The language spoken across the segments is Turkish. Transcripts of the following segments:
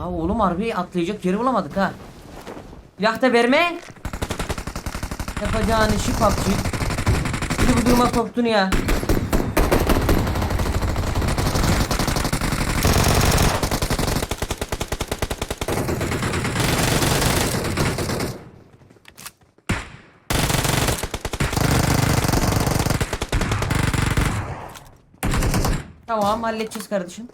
Ha oğlum harbi atlayacak yeri bulamadık ha. Da verme. Yapacağın işi PUBG. Bir bu duruma soktun ya. Tamam halledeceğiz kardeşim.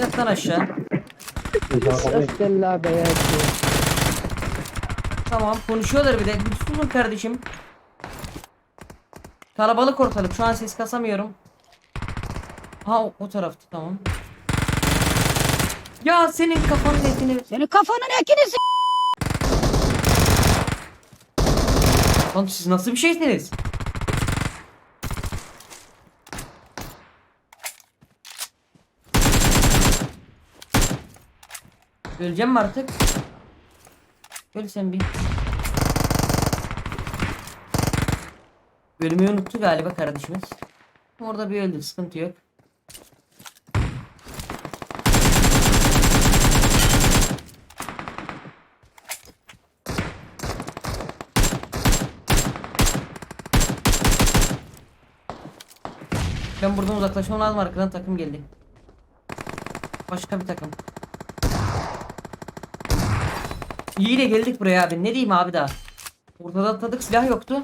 Yat lan aşağı. Estella beyaz. Tamam konuşuyorlar bir de. Bir susun kardeşim. Kalabalık ortalık. Şu an ses kasamıyorum. Ha o, o tarafta tamam. Ya senin kafanın etini. Senin kafanın ekini s- Lan siz nasıl bir şeysiniz? Öleceğim mi artık? Öl sen bir. Ölmeyi unuttu galiba kardeşimiz. Orada bir öldü sıkıntı yok. Ben buradan uzaklaşmam lazım arkadan takım geldi. Başka bir takım. İyi de geldik buraya abi. Ne diyeyim abi daha? Ortada atladık silah yoktu.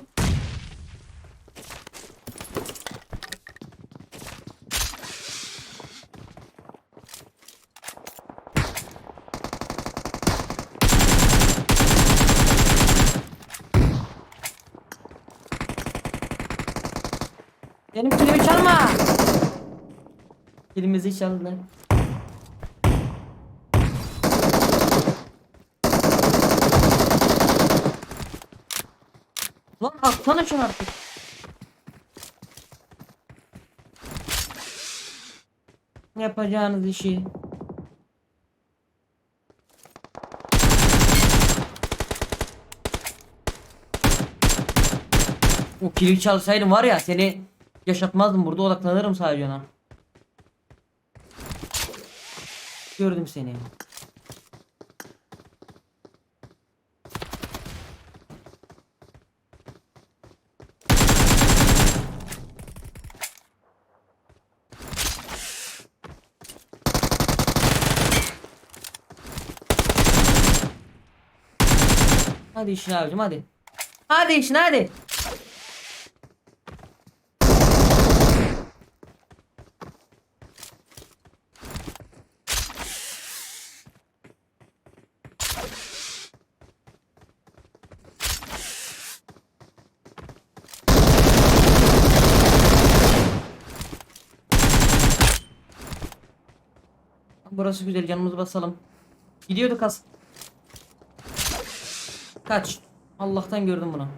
Benim kilimi çalma. Kilimizi çaldılar. Atsana şunu artık. Yapacağınız işi. O kili çalsaydım var ya seni yaşatmazdım burada odaklanırım sadece ona. Gördüm seni. Hadi işine abicim hadi. Hadi işine hadi. Burası güzel canımızı basalım. Gidiyorduk az. Kaç. Allah'tan gördüm bunu.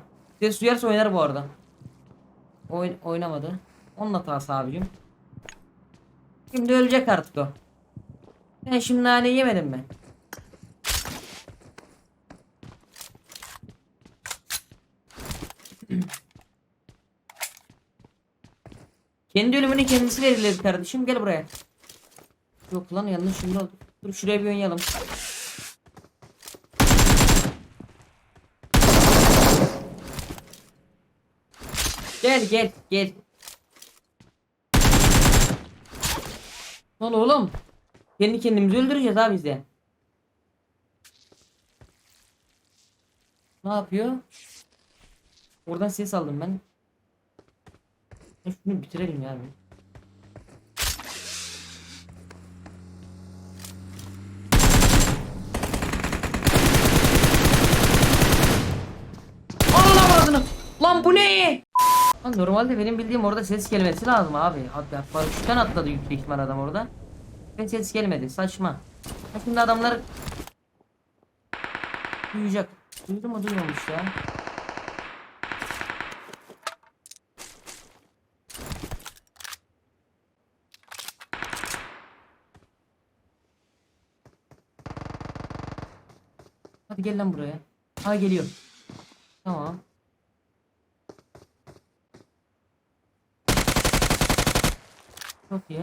Ses duyarsa oynar bu arada. Oyn oynamadı. Onun hatası abicim. Şimdi ölecek artık o. Ben şimdi nane yemedim mi? Kendi ölümünü kendisi verirler kardeşim. Gel buraya. Yok lan yanlış şimdi oldu. Dur şuraya bir oynayalım. Gel gel gel. Lan oğlum. Kendi kendimizi öldüreceğiz abi biz de. Ne yapıyor? Oradan ses aldım ben. Şunu bitirelim ya. ağzını. Lan bu ne? Normalde benim bildiğim orada ses gelmesi lazım abi. Hatta paraşütten atladı yüksek ihtimal adam orada. Ve ses gelmedi. Saçma. Şimdi adamlar duyacak. Duydu mu duymamış ya. Hadi gel lan buraya. Ha geliyor. Tamam. Çok iyi.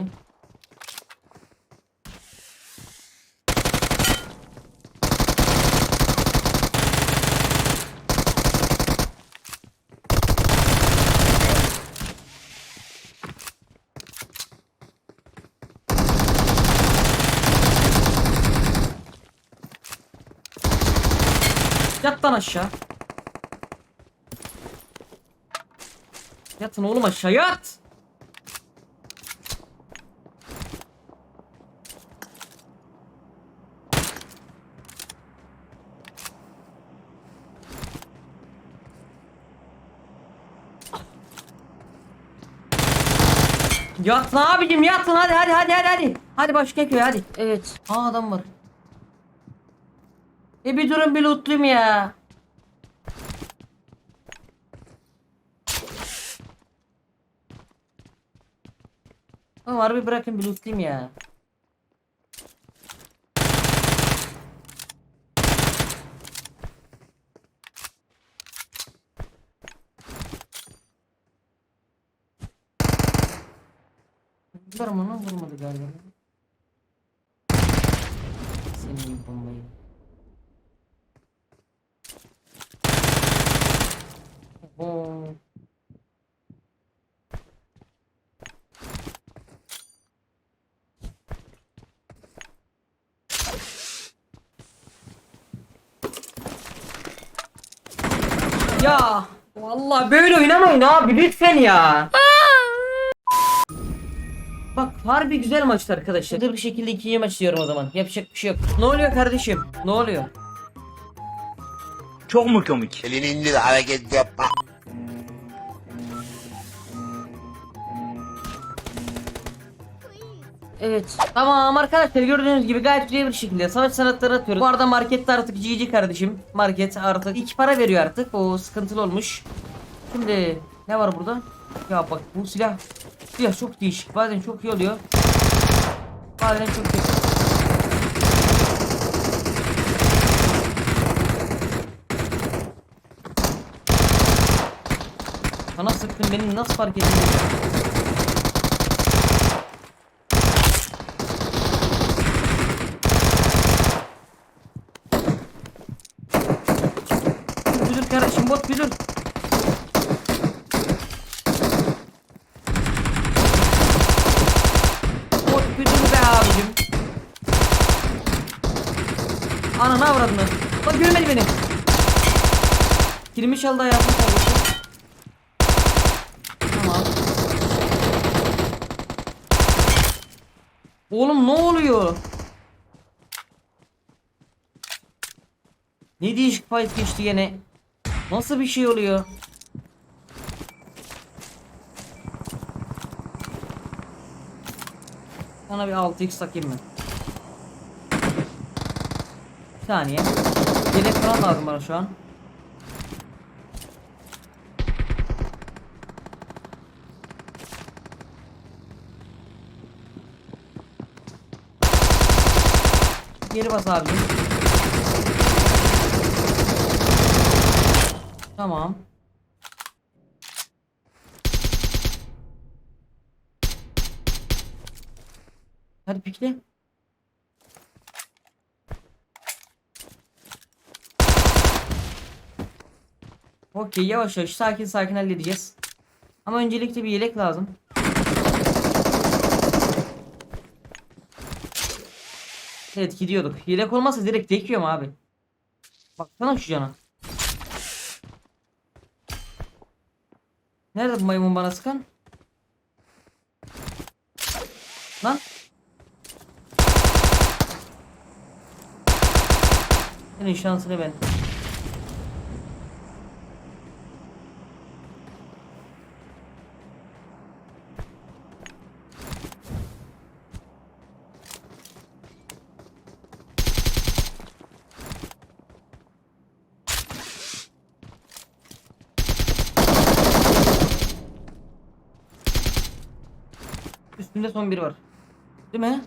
Yat aşağı. Yatın oğlum aşağı yat. Yat lan abicim yatın hadi hadi hadi hadi hadi. Hadi başka köy hadi. Evet. Aa adam var. E bir durun bir lootluyum ya. Oğlum harbi bırakın bir lootlayayım ya. Vurdular mı onu? Vurmadı galiba. Senin bombayı. Oho. Ya vallahi böyle oynamayın abi lütfen ya. Bak harbi güzel maçtı arkadaşlar. Hızlı bir şekilde ikinci maç diyorum o zaman. Yapacak bir şey yok. Ne oluyor kardeşim? Ne oluyor? Çok mu komik? Elini indir hareket yapma. Evet. Tamam arkadaşlar gördüğünüz gibi gayet güzel bir şekilde savaş sanatları atıyoruz. Bu arada markette artık GG kardeşim. Market artık iki para veriyor artık. O sıkıntılı olmuş. Şimdi ne var burada? Ya bak bu silah silah çok değişik. Bazen çok iyi oluyor. Bazen çok kötü. Bana sıktın beni nasıl fark ettin? Dur kardeşim bot bir dur. Bot bir dur be abicim. Ananı avradını. Bak görmedi beni. Kirimi çaldı hayatım kardeşim. Tamam. Oğlum ne oluyor? Ne değişik fight geçti yine. Nasıl bir şey oluyor? Sana bir 6x takayım mı? Bir saniye. Yelek falan lazım bana şu an. Geri bas abi. Tamam. Hadi pikle. Okey yavaş yavaş sakin sakin halledeceğiz. Ama öncelikle bir yelek lazım. Evet gidiyorduk. Yelek olmazsa direkt dekiyorum abi. Baksana şu cana. Nerede bu maymun bana sıkan? Lan. Senin şansını ben. Üstünde son biri var. Değil mi?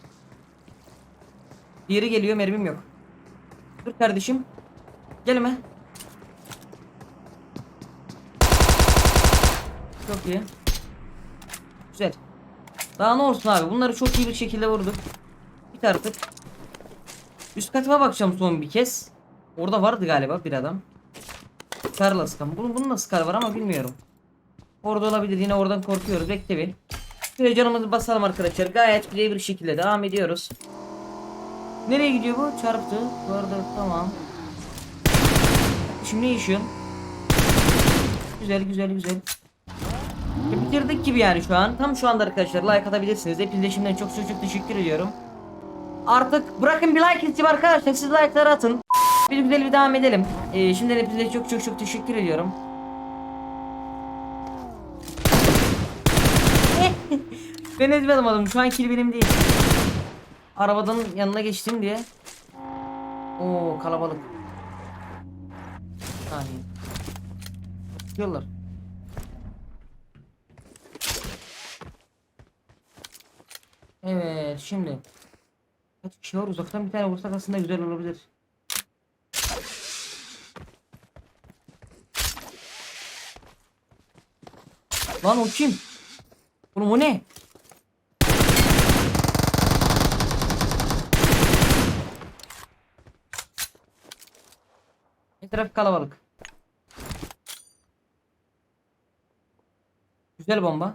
Diğeri geliyor mermim yok. Dur kardeşim. Gelme. Çok iyi. Güzel. Daha ne olsun abi bunları çok iyi bir şekilde vurduk. Git artık. Üst katıma bakacağım son bir kez. Orada vardı galiba bir adam. Scar'la sıkan. Bunun, bunun da Scar var ama bilmiyorum. Orada olabilir yine oradan korkuyoruz. Bekle bir. Şöyle canımızı basalım arkadaşlar. Gayet bir şekilde devam ediyoruz. Nereye gidiyor bu? Çarptı. Bu arada tamam. Şimdi ne yaşıyorsun? Güzel güzel güzel. Bitirdik gibi yani şu an. Tam şu anda arkadaşlar like atabilirsiniz. Hepinize şimdiden çok çok teşekkür ediyorum. Artık bırakın bir like isteyeyim arkadaşlar. Siz like'ları atın. Bir güzel bir devam edelim. Ee, şimdiden hepinize çok çok çok teşekkür ediyorum. Ben ezber alamadım. Şu an kill benim değil. Arabadan yanına geçtim diye. Oo kalabalık. Saniye. Çıkıyorlar. Evet şimdi. Kaç kişi var uzaktan bir tane vursak aslında güzel olabilir. Lan o kim? Oğlum o ne? Etraf kalabalık. Güzel bomba.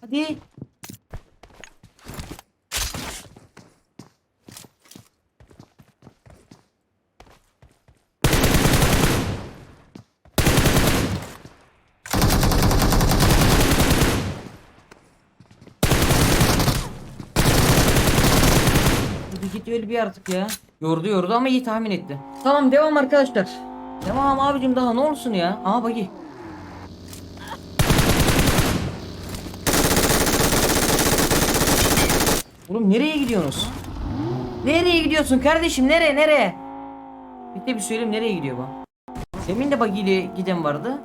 Hadi. Hadi git öyle bir artık ya. Yordu yordu ama iyi tahmin etti. Tamam devam arkadaşlar. Devam abicim daha ne olsun ya. Aha bagi. Oğlum nereye gidiyorsunuz? Nereye gidiyorsun kardeşim? Nereye nereye? Bir de bir söyleyeyim nereye gidiyor bu? Demin de buggy ile giden vardı.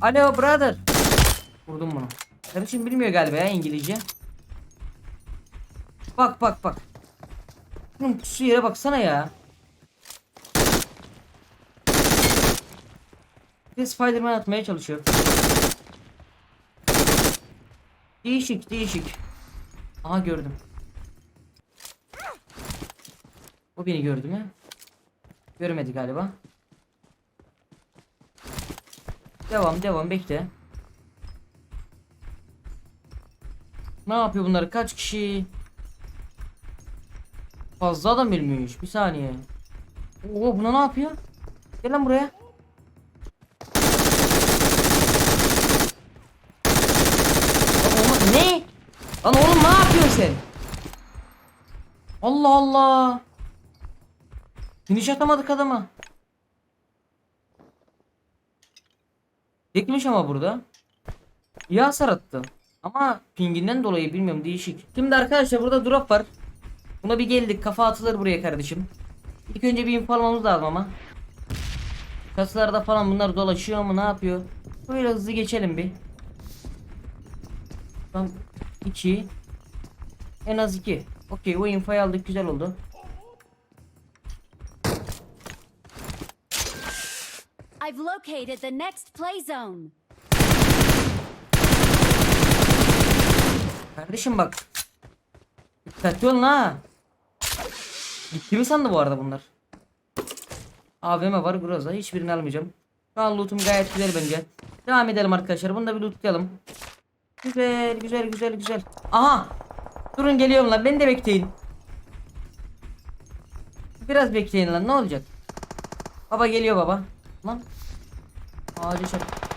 Alo brother. Vurdum bunu. Kardeşim bilmiyor galiba ya İngilizce. Bak bak bak. Bunun pusu yere baksana ya. Bir de Spiderman atmaya çalışıyor. Değişik değişik. Aha gördüm. O beni gördü mü? Görmedi galiba. Devam devam bekle. Ne yapıyor bunlar? Kaç kişi? Fazla adam bilmiyormuş. Bir saniye. Oo buna ne yapıyor? Gel lan buraya. Oğlum- ne? Lan oğlum ne yapıyorsun sen? Allah Allah. Finish atamadık adama. Tekmiş ama burada. İyi hasar attı. Ama pinginden dolayı bilmiyorum değişik. Şimdi arkadaşlar burada drop var. Buna bir geldik kafa atılır buraya kardeşim. İlk önce bir info almamız lazım ama. Kasalarda falan bunlar dolaşıyor mu ne yapıyor? Böyle hızlı geçelim bir. Tam 2 En az 2 Okey o infoyu aldık güzel oldu. I've located the next play zone. Kardeşim bak. Dikkatli olun ha. Gitti mi sandı bu arada bunlar? AVM var Groza. Hiçbirini almayacağım. Şu an lootum gayet güzel bence. Devam edelim arkadaşlar. Bunu da bir lootlayalım. Güzel güzel güzel güzel. Aha. Durun geliyorum lan. Beni de bekleyin. Biraz bekleyin lan. Ne olacak? Baba geliyor baba. Lan. Ağaca çarp.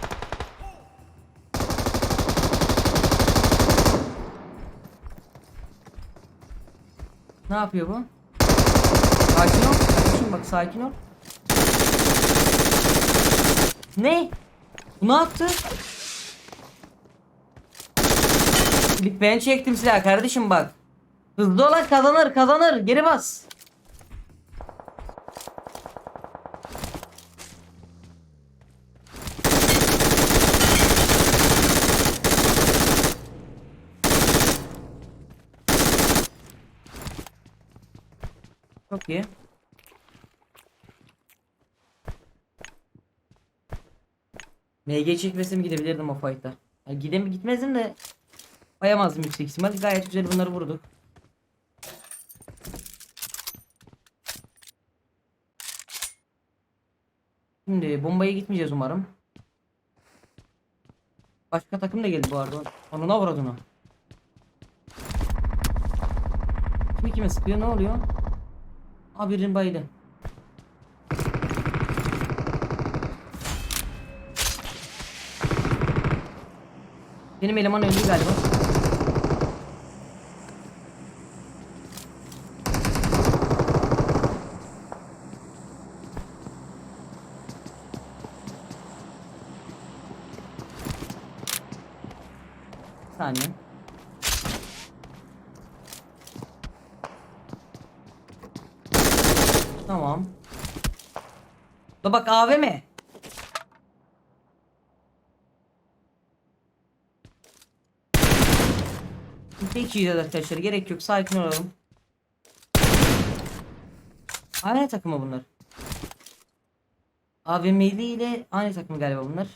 Ne yapıyor bu? Sakin ol. Kardeşim bak sakin ol. Ne? Bu ne yaptı? Ben çektim silah kardeşim bak. Hızlı olan kazanır kazanır. Geri bas. Çok iyi. MG çekmesem gidebilirdim o fight'a. Yani gidem gitmezdim de bayamazdım yüksek ihtimal. Gayet güzel bunları vurduk. Şimdi bombaya gitmeyeceğiz umarım. Başka takım da geldi bu arada. Onuna vurdun Kim kime sıkıyor ne oluyor? Aa birinin bayıldı. Benim eleman öldü galiba. Bir saniye. Tamam. Da bak AVM. Peki arkadaşlar gerek yok sakin olalım. Aynı takımı bunlar. AVM'li ile aynı takım galiba bunlar.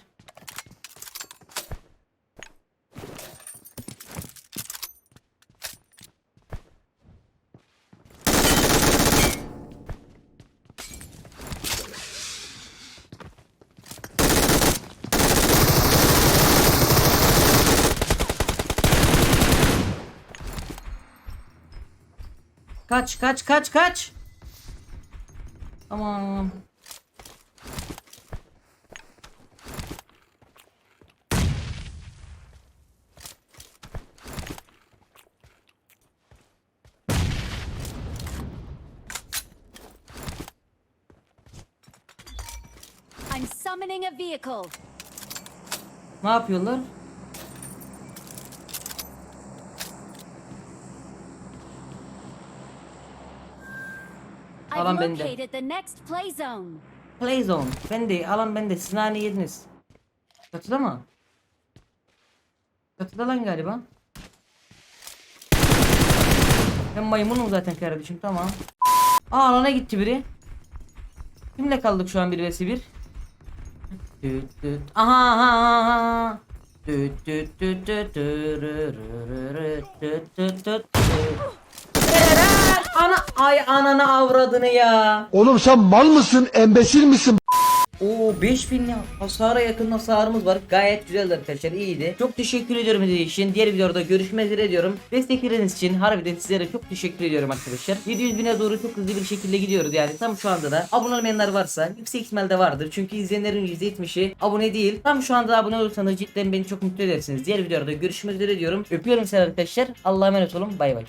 Kaç kaç kaç kaç. Tamam. I'm summoning a vehicle. Ne yapıyorlar? Alan bende. located the next play zone. Play zone. Bende alan bende. Siz nane yediniz. Çatıda mı? Çatıda lan galiba. Ben maymunum zaten kardeşim tamam. Aa alana gitti biri. Kimle kaldık şu an bir vs 1? Düt düt. Aha aha aha. Düt düt düt düt dırırırırı, düt düt düt düt. Helal! Ana ay ananı avradını ya. Oğlum sen mal mısın, embesil misin? Oo 5000 ya. Hasara yakın hasarımız var. Gayet güzeldi arkadaşlar. iyiydi. Çok teşekkür ediyorum izlediğiniz için. Diğer videoda görüşmek üzere diyorum. Destekleriniz için harbiden sizlere çok teşekkür ediyorum arkadaşlar. 700 bine doğru çok hızlı bir şekilde gidiyoruz yani. Tam şu anda da abone olmayanlar varsa yüksek ihtimalle vardır. Çünkü izleyenlerin %70'i abone değil. Tam şu anda abone olursanız cidden beni çok mutlu edersiniz. Diğer videoda görüşmek üzere diyorum. Öpüyorum sizi arkadaşlar. Allah'a emanet olun. Bay bay.